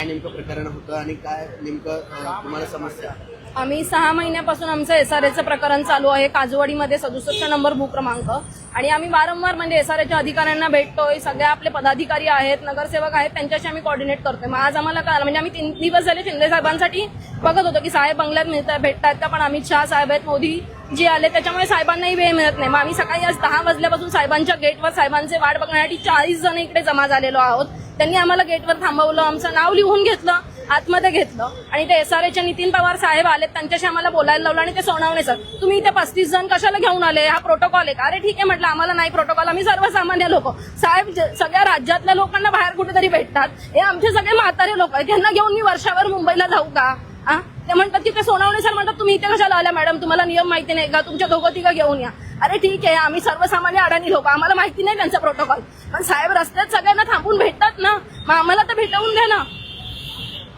काय नेमकं प्रकरण होतं आणि काय नेमकं तुम्हाला समस्या? आम्ही सहा महिन्यापासून आमचं एस आर एचं प्रकरण चालू आहे. काजूवाडीमध्ये सदुसष्ट नंबर भू क्रमांक. आणि आम्ही वारंवार म्हणजे एस आर एच्या अधिकाऱ्यांना भेटतोय. सगळे आपले पदाधिकारी आहेत नगरसेवक आहेत. त्यांच्याशी आम्ही कॉर्डिनेट करतोय. मग आज आम्हाला कळालं म्हणजे आम्ही तीन दिवस झाले शिंदे साहेबांसाठी बघत होतो की साहेब बंगल्यात मिळतात भेटतात का? पण आम्ही शहा साहेब आहेत मोदी जे आले त्याच्यामुळे साहेबांनाही वेळ मिळत नाही. मग आम्ही सकाळी आज दहा वाजल्यापासून साहेबांच्या गेटवर साहेबांचे वाट बघण्यासाठी चाळीस जण इकडे जमा झालेलो आहोत. त्यांनी आम्हाला गेटवर थांबवलं आमचं नाव लिहून घेतलं. आतमध्ये घेतलं आणि ते एस आर एचे नितीन पवार साहेब आले त्यांच्याशी आम्हाला बोलायला लावलं आणि ते सोनावणे सर तुम्ही इथे पस्तीस जण कशाला घेऊन आले? हा प्रोटोकॉल आहे का अरे ठीक आहे म्हटलं आम्हाला नाही प्रोटोकॉल आम्ही सर्वसामान्य लोक. साहेब सगळ्या राज्यातल्या लोकांना बाहेर कुठेतरी भेटतात. हे आमचे सगळे म्हातारे लोक आहेत. त्यांना घेऊन मी वर्षावर मुंबईला जाऊ का? हा? ते म्हणतात की ते सोनावणे सर म्हणतात तुम्ही इथे कशाला आल्या मॅडम तुम्हाला नियम माहिती नाही का? तुमच्या दोघं तिघं घेऊन या. अरे ठीक आहे आम्ही सर्वसामान्य अडाणी लोक. आम्हाला माहिती नाही त्यांचा प्रोटोकॉल पण साहेब रस्त्यात सगळ्यांना थांबून भेटतात ना? मग आम्हाला तर भेटवून द्या ना.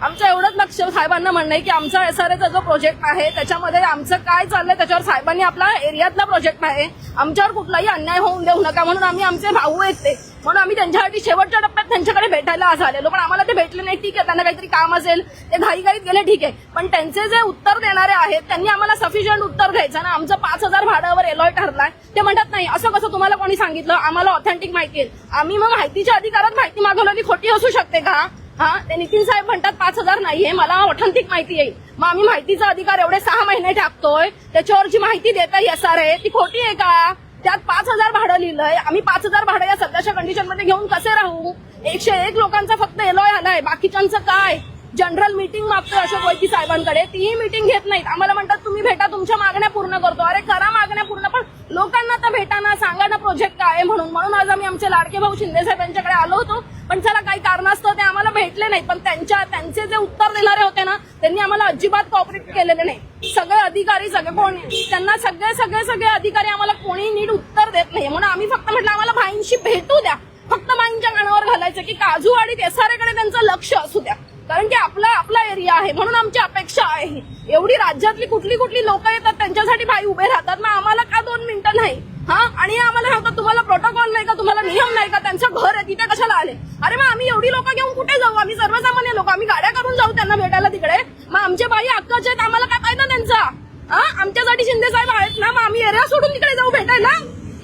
आमचं एवढंच लक्ष साहेबांना म्हणणं आहे की आमचा एसआरएचा जो प्रोजेक्ट आहे त्याच्यामध्ये आमचं काय चाललंय त्याच्यावर साहेबांनी आपला एरियातला प्रोजेक्ट आहे. आमच्यावर कुठलाही अन्याय होऊन देऊ नका म्हणून आम्ही आमचे भाऊ आहेत ते. म्हणून आम्ही त्यांच्यासाठी शेवटच्या टप्प्यात त्यांच्याकडे भेटायला आज आलेलो पण आम्हाला ते भेटले नाही. ठीक आहे त्यांना काहीतरी काम असेल ते घाईघाईत गेले ठीक आहे. पण त्यांचे जे उत्तर देणारे आहेत त्यांनी आम्हाला सफिशियंट उत्तर द्यायचं. ना आमचं पाच हजार भाड्यावर एलॉय ठरलाय. ते म्हणतात नाही असं कसं तुम्हाला कोणी सांगितलं? आम्हाला ऑथेंटिक माहिती आहे. आम्ही मग माहितीच्या अधिकारात माहिती मागवलेली खोटी असू शकते का? हा ते नितीन साहेब म्हणतात पाच हजार नाहीये मला ऑथेंटिक माहिती येईल मग आम्ही माहितीचा अधिकार एवढे सहा महिने टाकतोय त्याच्यावर जी माहिती देता येणार आहे ती खोटी आहे का? त्यात पाच हजार भाडं लिहिलंय आम्ही पाच हजार भाडं या सध्याच्या कंडिशनमध्ये घेऊन कसे राहू? एकशे एक लोकांचा फक्त एलॉय आलाय बाकीच्यांचं काय? जनरल मीटिंग मागतोय अशोक वैकी साहेबांकडे तीही मीटिंग घेत नाहीत. आम्हाला म्हणतात तुम्ही भेटा तुमच्या मागण्या पूर्ण करतो. अरे करा मागण्या पूर्ण पण लोकांना तर भेटा ना सांगा ना प्रोजेक्ट काय आहे म्हणून. म्हणून आज आम्ही आमचे लाडके भाऊ शिंदे साहेब यांच्याकडे आलो होतो. पण चला काही कारणास्तव ते आम्हाला भेटले नाही पण त्यांच्या त्यांचे जे उत्तर देणारे होते ना त्यांनी आम्हाला अजिबात कॉपरेट केलेले नाही. सगळे अधिकारी सगळे कोण त्यांना सगळे सगळे सगळे अधिकारी आम्हाला कोणी नीट उत्तर देत नाही. म्हणून आम्ही फक्त म्हटलं आम्हाला भाईंशी भेटू द्या. फक्त माईंच्या कानावर घालायचं की काजूवाडीत एसआरएकडे त्यांचं लक्ष असू द्या. कारण की आपला आपला एरिया आहे म्हणून आमची अपेक्षा आहे. एवढी राज्यातली कुठली कुठली लोक येतात त्यांच्यासाठी भाई उभे राहतात. मग आम्हाला का दोन मिनिटं नाही? हा? आणि आम्हाला सांगतात तुम्हाला प्रोटोकॉल नाही का? तुम्हाला नियम नाही का? त्यांचं घर तिथे कशाला आले? अरे मग आम्ही एवढी लोक घेऊन कुठे जाऊ? आम्ही सर्वसामान्य लोक. आम्ही गाड्या करून जाऊ त्यांना भेटायला तिकडे. मग आमचे बाई हक्काचे आहेत आम्हाला काय फायदा त्यांचा? हा? आमच्यासाठी शिंदे साहेब आहेत ना मग आम्ही एरिया सोडून तिकडे जाऊ भेटायला?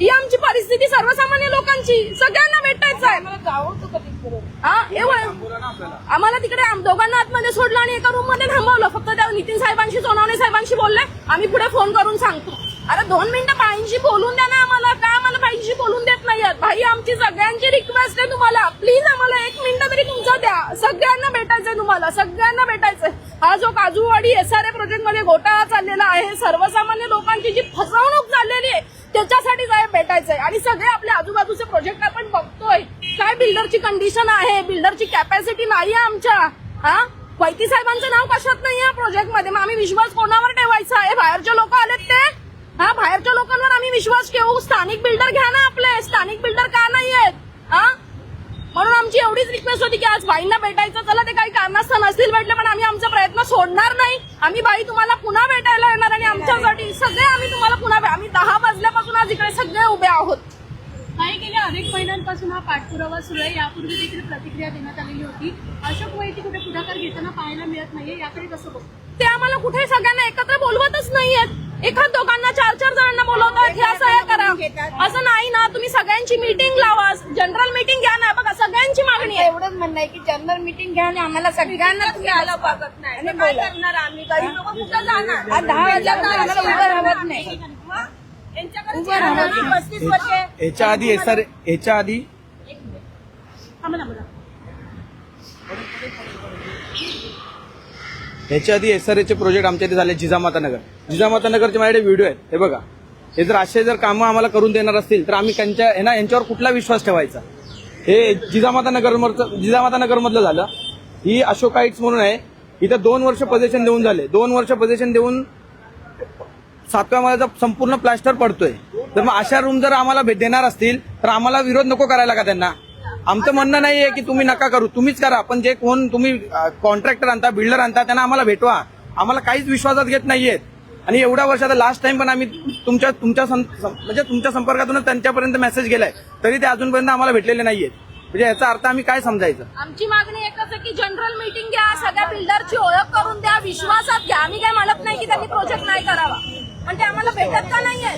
ही आमची परिस्थिती सर्वसामान्य लोकांची. सगळ्यांना भेटायचं आहे. हा? हे वळ- आम्हाला तिकडे दोघांना आतमध्ये सोडलं आणि एका रूममध्ये थांबवलं. फक्त त्या नितीन साहेबांशी सोनावणे साहेबांशी बोलले. आम्ही पुढे फोन करून सांगतो. अरे दोन मिनिटं बाईंशी बोलून द्या ना आम्हाला. बोलून भाई आमची सगळ्यांची रिक्वेस्ट आहे तुम्हाला. प्लीज आम्हाला एक मिनिट तरी तुमचं द्या. सगळ्यांना भेटायचंय तुम्हाला. सगळ्यांना भेटायचंय. हा जो काजूवाडी एसआरए प्रोजेक्टमध्ये घोटाळा चाललेला आहे सर्वसामान्य लोकांची जी फसवणूक चाललेली आहे त्याच्यासाठी साहेब भेटायचंय. आणि सगळे आपले आजूबाजूचे प्रोजेक्ट आपण बघतोय. काय बिल्डरची कंडिशन आहे? बिल्डरची कॅपॅसिटी नाही आहे आमच्या. हा? वैती साहेबांचं नाव कशात नाही या प्रोजेक्टमध्ये मग आम्ही विश्वास कोणावर ठेवायचा आहे? बाहेरचे लोक आलेत ते? हा बाहेरच्या लोकांवर आम्ही विश्वास ठेवू? स्थानिक बिल्डर घ्या ना आपले. स्थानिक बिल्डर का नाही आहेत हा म्हणून आमची एवढीच रिक्वेस्ट होती की आज बाईंना भेटायचं चला ते काही कारणास्तव नसतील भेटले पण आम्ही आमचा प्रयत्न सोडणार नाही. आम्ही बाई तुम्हाला पुन्हा भेटायला येणार आणि आमच्यासाठी सगळे आम्ही तुम्हाला पुन्हा आम्ही दहा वाजल्यापासून आज इकडे सगळे उभे आहोत. काही गेल्या अनेक महिन्यांपासून हा पाठपुरावा सुरू आहे. यापूर्वी देखील प्रतिक्रिया देण्यात आलेली होती. अशोक वैती कुठे पुढाकार घेताना पाहायला मिळत नाहीये. याकडे कसं बघतो ते आम्हाला कुठे सगळ्यांना एकत्र बोलवतच नाहीयेत. एखाद दोघांना चार चार जणांना बोलवतात ह्या सह्या करा असं नाही ना तुम्ही सगळ्यांची मीटिंग लावा. जनरल मीटिंग घ्या ना. बघा सगळ्यांची मागणी आहे. एवढंच म्हणणं आहे की जनरल मीटिंग घ्या आणि आम्हाला सगळ्यांना तुम्ही आलं बघत नाही आणि काय. करणार आम्ही गरीब लोक कुठं जाणार? दहा आम्हाला उभं राहत नाही. उभं राहणार आम्ही पस्तीस वर्षे ह्याच्या आधी एसआर ह्याच्या आधी? ना ह्याच्या आधी एसआरएचे प्रोजेक्ट आमच्या इथे झाले जिजामाता नगर. जिजामाता नगरचे माझ्याकडे व्हिडिओ आहेत. हे बघा. हे जर असे जर कामं आम्हाला करून देणार असतील तर आम्ही त्यांच्या हे ना यांच्यावर कुठला विश्वास ठेवायचा? हे जिजामाता नगर जिजामाता नगरमधलं झालं. ही अशोकाईट्स म्हणून आहे. इथं दोन वर्ष पोझिशन देऊन झाले. दोन वर्ष पोझिशन देऊन सातव्या माळ्याचा संपूर्ण प्लास्टर पडतोय. तर मग अशा रूम जर आम्हाला भेट देणार असतील तर आम्हाला विरोध नको करायला का त्यांना? आमचं म्हणणं नाहीये की तुम्ही नका करू. तुम्हीच करा पण जे कोण तुम्ही कॉन्ट्रॅक्टर आणता बिल्डर आणता त्यांना आम्हाला भेटवा. आम्हाला काहीच विश्वासात घेत नाहीयेत. आणि एवढ्या वर्षात लास्ट टाइम पण आम्ही तुमच्या तुमच्या म्हणजे तुमच्या संपर्कातूनच त्यांच्यापर्यंत मेसेज गेलाय. तरी ते अजूनपर्यंत आम्हाला भेटलेले नाहीये म्हणजे याचा अर्थ आम्ही काय समजायचं? आमची मागणी एकच आहे की जनरल मीटिंग घ्या सगळ्या बिल्डरची ओळख करून द्या विश्वासात घ्या. आम्ही काय म्हणत नाही की त्यांनी प्रोजेक्ट नाही करावा. पण ते आम्हाला भेटत का नाहीये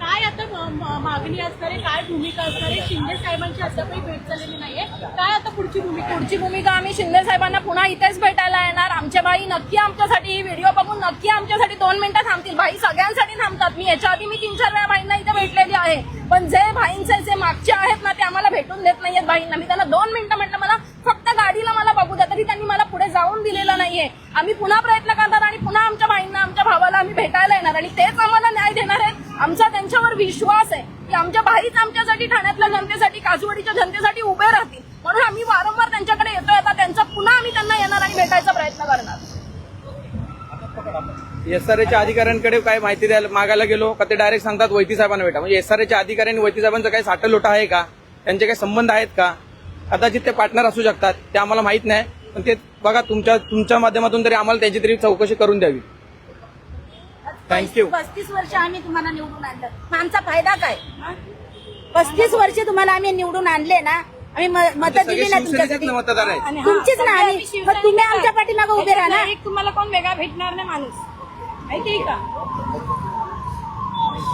काय आता मागणी असणारे काय भूमिका असणार आहे शिंदे साहेबांची अद्यापही भेट झालेली नाहीये. काय आता पुढची भूमिका पुढची भूमिका आम्ही शिंदे साहेबांना पुन्हा इथेच भेटायला येणार. आमच्या बाई नक्की आमच्यासाठी ही व्हिडिओ बघून नक्की आमच्यासाठी दोन मिनिटं थांबतील. भाई सगळ्यांसाठी थांबतात. मी याच्या आधी मी तीन चार वेळा भाईंना इथे भेटलेली आहे. पण जे भाईंचे जे मागचे आहेत ना ते आम्हाला भेटून देत नाहीयेत भाईंना मी त्यांना दोन मिनिटं म्हटलं मला फक्त गाडीला मला बघू द्या तरी त्यांनी मला पुढे जाऊन दिलेलं नाहीये. आम्ही पुन्हा प्रयत्न करणार आणि पुन्हा आमच्या भाईंना आमच्या भावाला आम्ही भेटायला येणार आणि तेच आम्हाला न्याय देणार आहेत. आमचा त्यांच्या विश्वास आहे की आमच्या भाईच आमच्यासाठी ठाण्यातल्या जनतेसाठी काजूवाडीच्या जनतेसाठी उभे राहतील. म्हणून आम्ही वारंवार त्यांच्याकडे येतोय. आता त्यांचा पुन्हा आम्ही त्यांना येणार आणि भेटायचा प्रयत्न करणार. एसआरएच्या अधिकाऱ्यांकडे काय माहिती द्यायला मागायला गेलो का ते डायरेक्ट सांगतात वैती साहेबांना भेटा. म्हणजे एसआरएच्या अधिकाऱ्यांनी वैती साहेबांचा काही साठं लोटा आहे का? त्यांचे काही संबंध आहेत का? कदाचित ते पार्टनर असू शकतात. ते आम्हाला माहीत नाही. पण ते बघा तुमच्या तुमच्या माध्यमातून तरी आम्हाला त्यांची तरी चौकशी करून द्यावी. थँक्यू पस्तीस वर्ष आम्ही तुम्हाला निवडून आणलं. आमचा फायदा काय? पस्तीस वर्ष तुम्हाला आम्ही निवडून आणले ना आम्ही मत दिली ना तुमच्यासाठी. मतदार तुमचीच ना आम्ही तुम्ही आमच्या पाठीमागे उभे राहा ना. तुम्हाला कोण वेगळा भेटणार नाही माणूस. माहिती का?